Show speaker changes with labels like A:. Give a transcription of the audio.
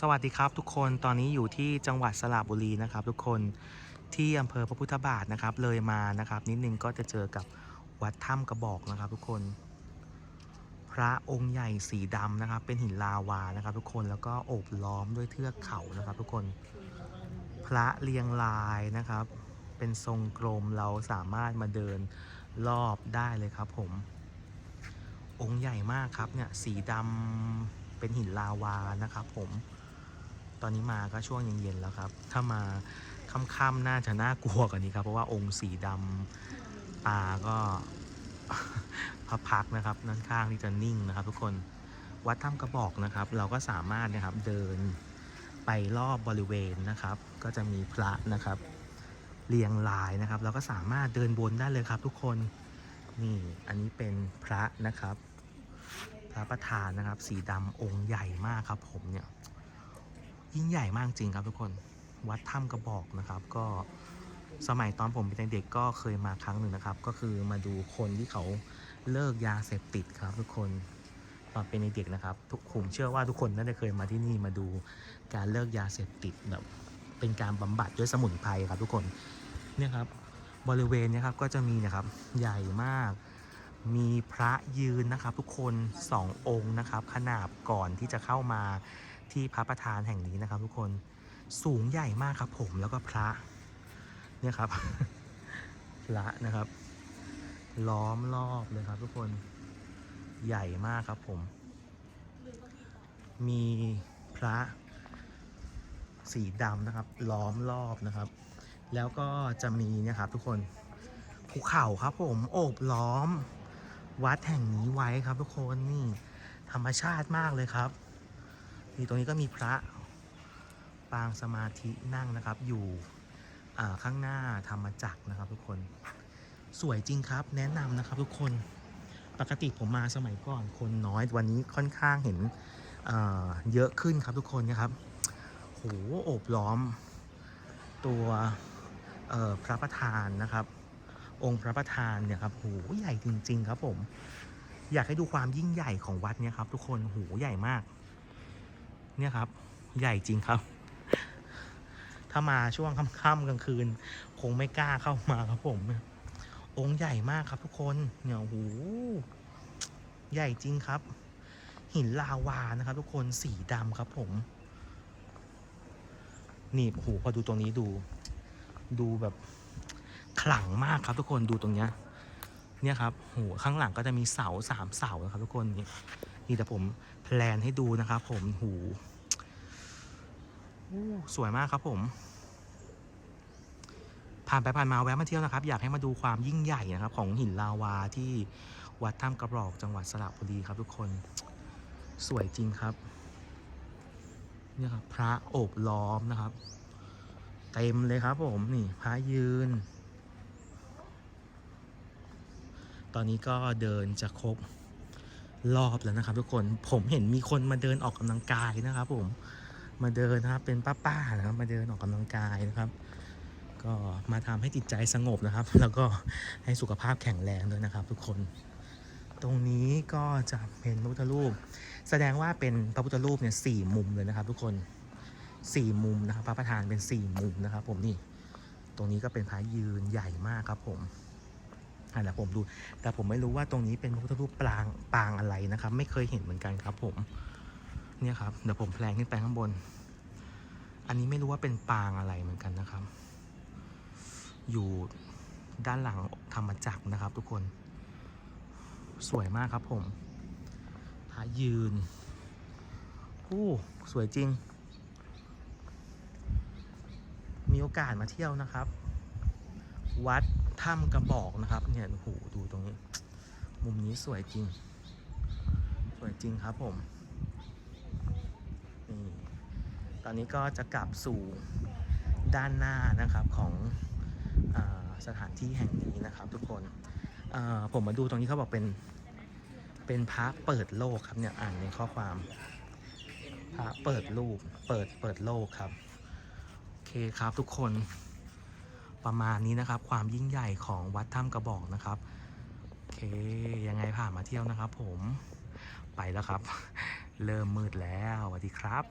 A: สวัสดีครับทุกคนตอนนี้อยู่ที่จังหวัดสระบุรีนะครับ ทุกคนที่อำเภอพระพุทธบาทนะครับ เลยมานะครับ นิดนึงก็จะเจอกับวัดถ้ำกระบอกนะครับ ทุกคน พระองค์ใหญ่สีดำนะครับ เป็นหินลาวานะครับ ทุกคนแล้วก็โอบล้อมด้วยเทือกเขานะครับ ทุกคน พระเรียงรายนะครับ เป็นทรงกลมเราสามารถมาเดินรอบได้เลยครับ ผม องค์ใหญ่มากครับเนี่ยสีดำเป็นหินลาวานะครับผม ตอนนี้มาก็ช่วงเย็นๆแล้วครับ ถ้ามาค่ำๆน่าจะน่ากลัวกว่านี้ครับ เพราะว่าองค์สีดำตาก็พักๆนะครับด้านข้างที่จะนิ่งนะครับ ทุกคนวัดถ้ำกระบอกนะครับ เราก็สามารถนะครับเดินไปรอบบริเวณนะครับ ก็จะมีพระนะครับ เรียงรายนะครับ เราก็สามารถเดินบนได้เลยครับ ทุกคนนี่อันนี้เป็นพระนะครับ พระประธานนะครับ สีดำองค์ใหญ่มากครับ ผมเนี่ย ยิ่งใหญ่มากจริงครับทุกคนวัดถ้ำกระบอกนะครับ ก็สมัยตอนผมเป็นเด็กก็เคยมาครั้งหนึ่งนะครับ ก็คือมาดูคนที่เขาเลิกยาเสพติดครับ ทุกคนตอนเป็นเด็กนะครับ ทุกผมเชื่อว่าทุกคนน่าจะเคยมาที่นี่มาดูการเลิกยาเสพติดแบบเป็นการบำบัดด้วยสมุนไพรครับ ทุกคนเนี่ยครับบริเวณนี้ครับก็จะมีนะครับใหญ่มาก มีพระยืนนะครับ ทุกคนสององค์นะครับ ขนาบก่อนที่จะเข้ามา ที่พระประธานแห่งนี้นะครับ ทุกคนสูงใหญ่มากครับ ผมแล้วก็พระเนี่ยครับ พระนะครับ ล้อมรอบเลยครับ ทุกคนใหญ่มากครับผม มีพระสีดำนะครับ ล้อมรอบนะครับ แล้วก็จะมีเนี่ยครับ ทุกคนภูเขาครับ ผมโอบล้อม วัดแห่งนี้ไว้ครับ ทุกคนนี่ธรรมชาติมากเลยครับ นี่ตรงนี้ก็มีพระปางสมาธินั่งนะครับ อยู่ข้างหน้าธรรมจักรนะครับ ทุกคนสวยจริงครับ แนะนำนะครับ ทุกคนปกติผมมาสมัยก่อนคนน้อยวันนี้ค่อนข้างเห็นเเยอะขึ้นครับทุกคนนะครับโหโอบล้อม ตัวพระประธานนะครับ องค์พระประธานเนี่ยครับโหใหญ่จริง ๆ ครับผม อยากให้ดูความยิ่งใหญ่ของวัดเนี่ยครับ ทุกคนโหใหญ่มาก เนี่ยครับ ใหญ่จริงครับ ถ้ามาช่วงค่ำๆกลางคืน คงไม่กล้าเข้ามาครับผม องค์ใหญ่มากครับทุกคนเนี่ยโอ้โหใหญ่จริงครับ หินลาวานะครับ ทุกคนสีดำครับ ผมนี่โอ้โหพอดูตรงนี้ดู ดูแบบขลังมากครับทุกคนดูตรงเนี้ยเนี่ยครับโหข้างหลังก็จะมีเสาสามเสานะครับทุกคนนี่นี่แต่ผม แพลนให้ดูนะครับผมหูสวยมากครับผม ผ่านไปผ่านมาแวะมาเที่ยวนะครับ อยากให้มาดูความยิ่งใหญ่นะครับ ของหินลาวาที่วัดถ้ำกระบอกจังหวัดสระบุรีครับทุกคนสวยจริงครับเนี่ยครับ พระโอบล้อมนะครับ เต็มเลยครับผมนี่ พระยืน ตอนนี้ก็เดินจะครบ รอบแล้วนะครับ ทุกคนผมเห็นมีคนมาเดินออกกำลังกายนะครับ ผมมาเดินนะครับ เป็นป้าๆนะครับมาเดินออกกำลังกายนะครับ ก็มาทำให้จิตใจสงบนะครับ แล้วก็ให้สุขภาพแข็งแรงด้วยนะครับ ทุกคน ตรงนี้ก็จะเป็นพระพุทธรูป แสดงว่าเป็นพระพุทธรูปเนี่ยสี่มุมเลยนะครับ ทุกคนสี่มุมนะครับ พระประธานเป็นสี่มุมนะครับ ผมนี่ ตรงนี้ก็เป็นพระยืนใหญ่มากครับผม อะเดี๋ยวผมดู แต่ผมไม่รู้ว่าตรงนี้เป็นพระพุทธรูปปางปางอะไรนะครับ ไม่เคยเห็นเหมือนกันครับ ผม เนี่ยครับเดี๋ยวผมแพลงขึ้นไปข้างบน อันนี้ไม่รู้ว่าเป็นปางอะไรเหมือนกันนะครับ อยู่ด้านหลังธรรมจักรนะครับ ทุกคน สวยมากครับ ผมพระยืนโอ้สวยจริง มีโอกาสมาเที่ยวนะครับ วัดถ้ำกระบอกนะครับ เนี่ยโอ้โหดูตรงนี้ มุมนี้สวยจริง สวยจริงครับผมนี่ตอนนี้ก็จะกลับสู่ด้านหน้านะครับของอสถานที่แห่งนี้นะครับทุกคนผมมาดูตรงนี้เขาบอกเป็นเป็นพระเปิดโลกครับเนี่ยอ่านในข้อความพระเปิดรูปเปิดเปิดโลกครับ โอเคครับทุกคน ประมาณนี้นะครับ ความยิ่งใหญ่ของวัดถ้ำกระบอกนะครับโอเคยังไงผ่านมาเที่ยวนะครับ ผมไปแล้วครับ เริ่มมืดแล้วสวัสดีครับ